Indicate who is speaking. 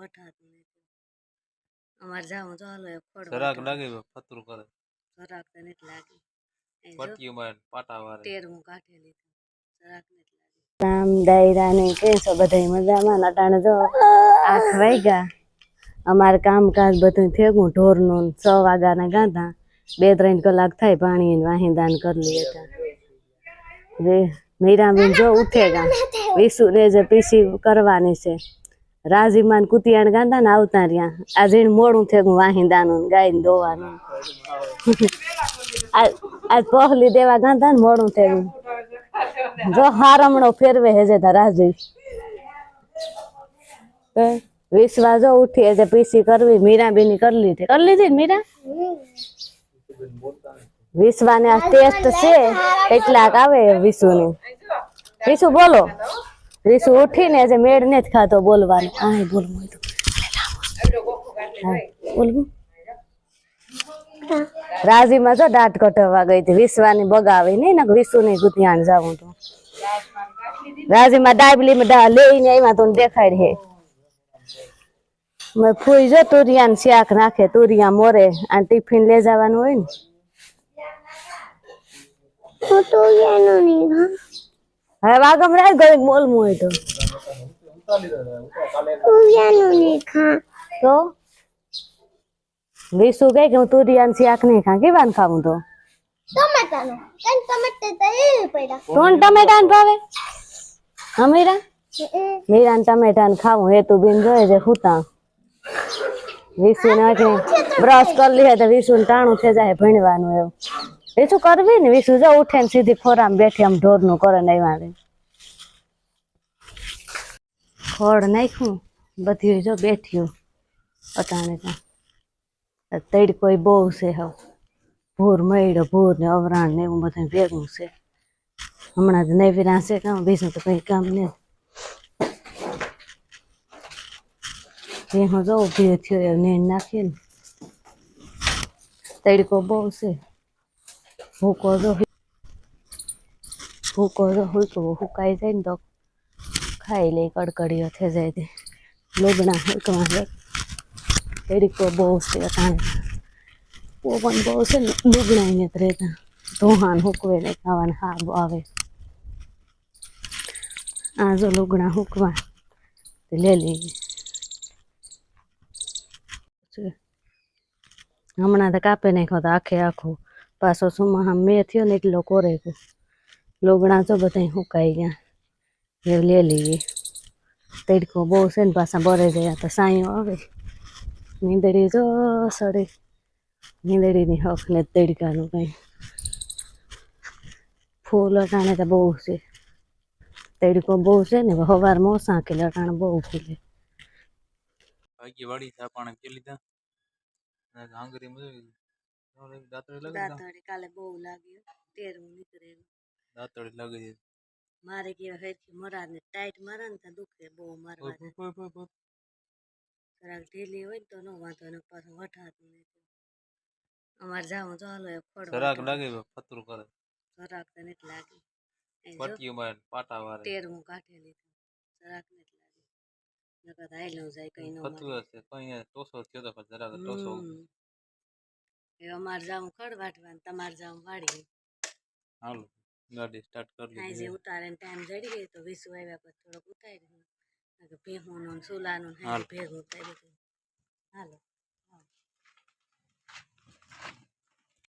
Speaker 1: વઠાતું ને અમારે જાવું તો હાલો ખોડ
Speaker 2: સરાક. લાગે ફતરું કરે.
Speaker 1: સરાક તો નથી લાગી.
Speaker 2: પટ્ટીઓ માં પાટા વારે.
Speaker 1: તેરમું કાઢી લીધું. સરાક નથી લાગી. રામ દાયરા ને કે છો બધા મજામાં? અટાણે જો આઠ વાગ્યા અમારે કામકાજ બધું થેગું ઢોરનું ને છ વાગ્યાના ગાધા. બે ત્રણ કલાક થાય પાણી વાહી દાન કરી લઈએ મીરાબેન જો ઉઠેગા. વિસુ ને જે પીસી કરવાની છે. રાજીમાન કુતિયાણ ગાંધા ને આવતા રહ્યા. આજે મોડું થેગું વાહિંદાનું ને ગાયને દોવાનું. આજ પહલી દેવા ગાંધા ને મોડું થેગું જો હારમણો ફેરવે હેજે રાજી તો વિશ્વા જો ઉઠી હેજે પીસી કરવી મીરા બેની કરી લીધી. કરી લીધી ને મીરા? વિશ્વાને આ ટેસ્ટ છે, કેટલાક આવે વિશુને વિશુ બોલો. વિશુ ઉઠીને જે મેળ ને જ ખાતો બોલવાનું. આ બોલવું હા, બોલવું રાજીમાં જો દાંત કટવા ગઈ હતી. વિશ્વાની બગાવી નહીં ને વિશુ ની ગુતિયાણ જાવું તો. રાજીમાં ડાબલીમાં લઈને આવ્યા તો દેખાડ હે. મેં ફૂઈ જો તુરિયાને શાક નાખે તુરિયા મોરે અને ટિફિન લઈ જવાનું હોય ને. હવે વાગમ રાખ ગઈ બોલ હોય તો. તો? વિશુ કહે કે હું તુરિયાન આખ નહીં ખા કેવાનું ખાવું તો?
Speaker 3: ટમેટાનો. કેમ ટમેટા તો એ પડ્યા.
Speaker 1: કોણ ટમેટાન ભાવે? અમીરા મીરાન ટમેટા ને ખાવું હેતુ બિન જોયે છે હુતા. વિસુ ને બ્રશ કરી લે તો વિસુ ને ટાણું થઈ જાય ભણવાનું એવું. વિસુ કરવી ને વિશુ જો ઉઠે ને સીધી ખોરામ બેઠી આમ ઢોરનું કરે ને એમાં ખોડ નાખ્યું બધી જો બેઠ્યું અટાણે ત્યાં તડકો બહુ છે હવે. ભૂર મળ્યો, ભૂર ને અવરાણ ને એવું બધું ભેગું છે. હમણાં જ નહીં વિરાશે કામ, બીજું તો કઈ કામ નહીં. એ હું જો ઊભી થયો એવું નીણ નાખીને તડકો બહુ છે. ભૂકો જો ભૂકો તો હુકવો હુકાઈ જાય ને તો ખાઈ લે, કડકડીઓ થઈ જાય તે. લોગણા હુકવા જાય તડકો બહુ છે અટાણે પણ બહુ છે ને લુગણાઈ ને રહેતા. ધોહાન હુકવે ને ખાવાને હાબ આવે. આ જો લુગણા હુકવા લે લઈ લઈએ હમણાં તો કાપે નાખ્યો તો આખે આખો પાછો શું મેં થયો ને એટલો કોરે ગયો. લોગણા તો બધા હુકાઈ ગયા. એ લઈ લઈએ. તડકો બહુ છે ને પાછા બરે ગયા તો સાંયો આવે. નીંદડી જો સડે. નીંદડીની હક ને તડકાનું કંઈ. ફૂલ અટાણે તો બહુ છે. તડકો બહુ છે ને હવાર ઓછા કે અટાણે બહુ ફૂલે.
Speaker 2: વાડી ચા પાણી પી લીધા? અને આંગળી માં દાંતળી
Speaker 1: કાલે બહુ લાગ્યું. તેરમું નીકળેલું
Speaker 2: દાંતળી લાગી.
Speaker 1: મારે કેવા હેરખી મરા ને ટાઈટ મારે ને તો દુખે બહુ મારવા. જરાક ઢીલી હોય ને તો નો વાંધો ને પાછું વઠાતું નહીં અમારે જાવું એક ફળ
Speaker 2: સરાક
Speaker 1: વઠાવું.
Speaker 2: લાગે ફતરું કરે.
Speaker 1: સરાક તો નથી લાગી.
Speaker 2: પટ્ટીઓ માં પાટા વારે.
Speaker 1: તેરમું કાઢી લીધું સરાક નથી લાગી. નકર હાલ્યું જાય કઈ નો
Speaker 2: ફતરું હશે કઈ ટોસો થયો તો જરાક ટોસો
Speaker 1: એ અમારે જાવું ખડ વાટવાનું તમારે જાવું વાળી
Speaker 2: હાલો ગાડી સ્ટાર્ટ કરી
Speaker 1: લીધી જે
Speaker 2: લીધી
Speaker 1: ઉતારે ટાઈમ જડી ગયો તો વિસુ આવ્યા પછી થોડોક ઉતારી દીધું ભેહું નું સુલાનું. ભેગું કરી દીધું હાલો.